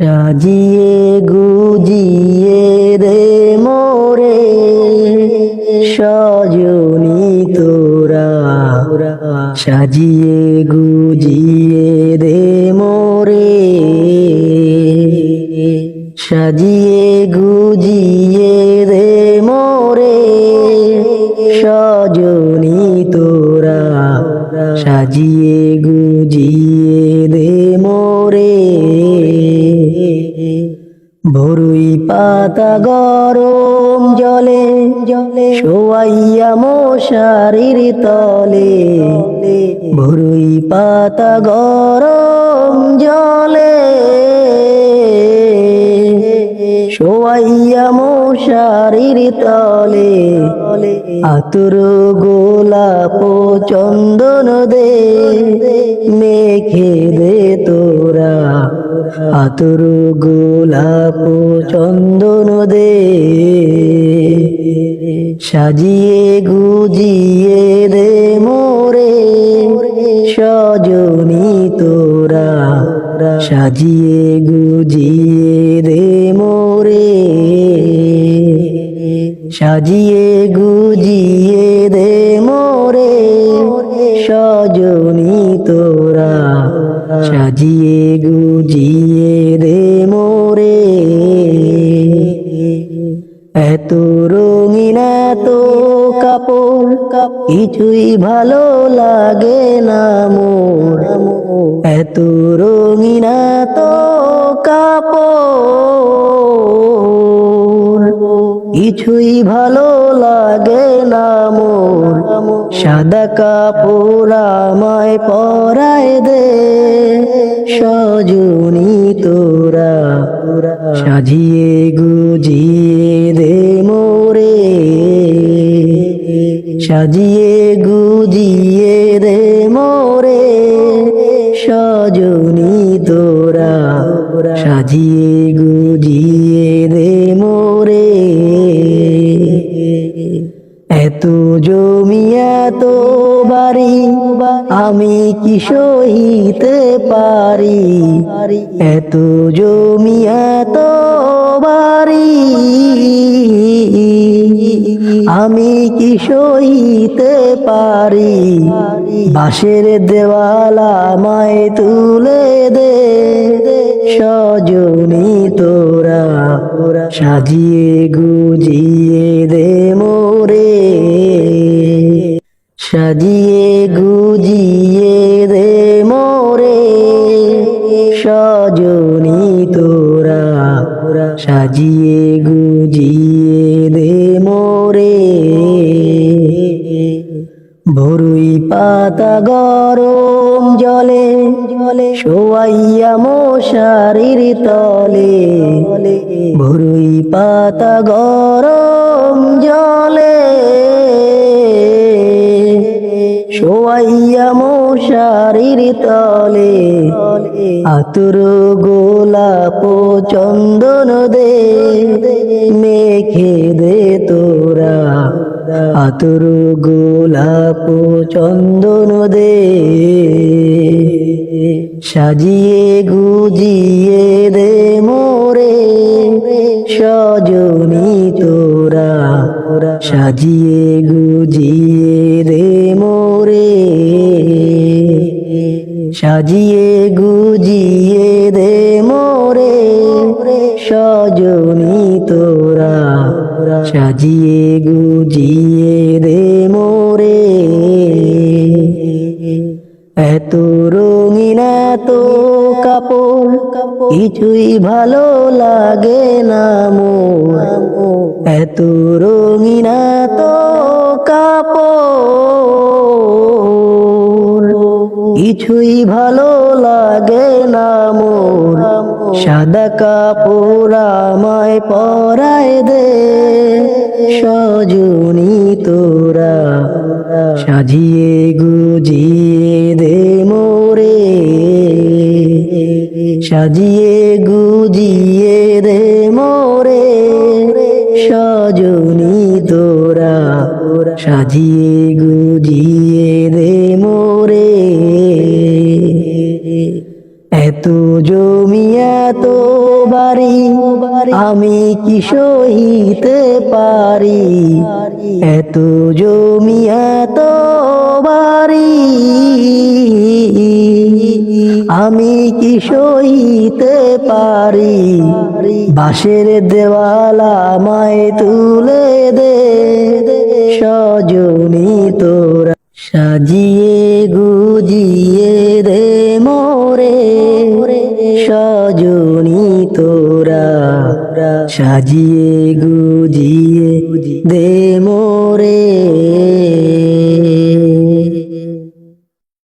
সাজিয়ে গুজিয়ে দে মোরে, সজনী তোরা সাজিয়ে গুজিয়ে দে মোরে, সাজিয়ে গুজিয়ে দে মোরে, সজনী তোরা সাজিয়ে বরুই পাতা গরম জলে জলে শোয়াইয়া মশারির তলে। বরুই পাতা গরম জলে শোয়াইয়া মশারির তলে। আতুর গোলাপ চন্দন দে, মেখে দে তোরা আতুর গোলাপ চন্দন দে, সাজিয়ে গুজিয়ে দে মোরে, সজনী তোরা, সাজিয়ে গুজিয়ে দে মোরে, সাজিয়ে গুজিয়ে দে মোরে, সজনী তোরা, সাজিয়ে গুজিয়ে এত কাপড় কিছুই ভালো লাগে না মোর। এত রঙিন এত কাপড় কিছুই ভালো লাগে না মোর। সাদা কাপড় আমায় পরায় দে, সজনী তোরা, সাজিয়ে গুজিয়ে সাজিয়ে গুজিয়ে দে মোরে, সজনী তোরা সাজিয়ে গুজিয়ে দে মোরে। এত জমি এত বাড়ি, আমি কি সহিতে পারি? এত জমি এত বাড়ি, আমি কি সহিতে পারি। বাঁশের দেওয়াল আমায় তুলে দে। সজনী তোরা ওরা সাজিয়ে গুজিয়ে দে মোরে। সাজিয়ে গুজিয়ে দে মোরে। সজনী তোরা সাজিয়ে গুজিয়ে পাতা গরম জলে জলে শোয়াইয়া মশারির তলে বরুই পাতা গরম জলে শোয়াইয়া মশারির তলে, আতুর গোলাপ চন্দন দে, মেখে দে আতুর গোলাপ চন্দন দে। সাজিয়ে গুজিয়ে দে মোরে সজনী তোরা। সাজিয়ে গুজিয়ে দে মোরে। সাজিয়ে গুজিয়ে সাজিয়ে গুজিয়ে দে মোরে। এত রঙিন তো কাপড়, কিছুই ভালো লাগে না মো এত রঙিন, এত কিছুই ভালো লাগে না মোর। সাদা কাপড় আমায় পরায় দে। সজনী তোরা সাজিয়ে গুজিয়ে দে মোরে। সাজিয়ে গুজিয়ে দে মোরে। সজনী তোরা সাজিয়ে এত জমিয়া এত বাড়ি, আমি কি সহিতে পারি? এত জমি এত বাড়ি, আমি কি সহিতে পারি? বাঁশের দেওয়ালা আমায় তুলে দে, সজনী তোরা সাজিয়ে তোরা সাজিয়ে